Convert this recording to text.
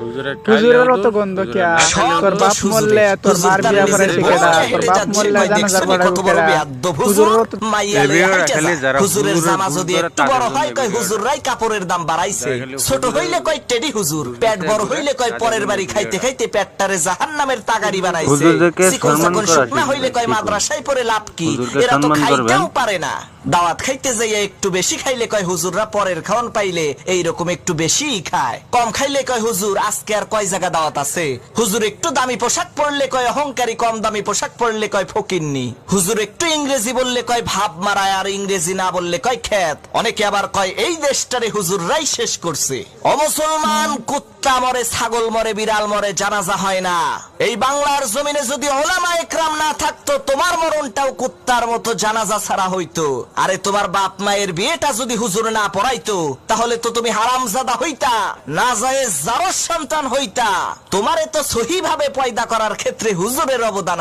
হুজুরের হুজুরের গন্ধ কিয়া? তোর বাপ মরলে তোর মার বিয়া করে কেডা তোর বাপ মরলে জানাজার পড়াবো কেডা হুজুরের অত হুজুরের জামা যদি একটু বড় হয় কয় হুজুররাই কাপড়ের দাম বাড়াইছে। ছোট হইলে কয় টেডি হুজুর? পেট বড় হইলে কয় পরের বাড়ি খাইতে খাইতে পেটটারে জাহান্নামের তাগাড়ি বানাইছে। সম্মান করা হইলে কয় মাদ্রাসায় পড়ে লাভ কি? এরা তো খাইতেও পারে না। দাওয়াত খাইতে যাইয়া একটু বেশি খাইলে কয় হুজুররা পরের খাওয়ান পাইলে এইরকম একটু বেশি খায় কম খাইলে কয় হুজুর আজকে আর কয় জায়গা দাওয়াত আছে? হুজুর, একটু দামি পোশাক পরলে কয় অহংকারী, কম দামি পোশাক পরলে কয় ফকিন্নি। হুজুর, একটু ইংরেজি বললে কয় ভাব মারায়, আর ইংরেজি না বললে কয় খ্যাত। অনেকে আবার কয়, এই দেশটারে হুজুররাই শেষ করছে। অমুসলমান কুত্তা মরে, ছাগল মরে, বিড়াল মরে, জানাজা হয় না। এই বাংলার জমিনে যদি ওলামা একরাম না থাকতো, তোমার মরণটাও কুত্তার মতো জানাজা ছাড়া হইতো। আরে তোমার বাপ মায়ের বিয়েটা যদি হুজুর না পড়াইতো, তাহলে তো তুমি হারামজাদা হইতা। না যায় সন্তান হইতা। তোমারে তো সহি ভাবে পয়দা করার ক্ষেত্রে হুজুরের অবদান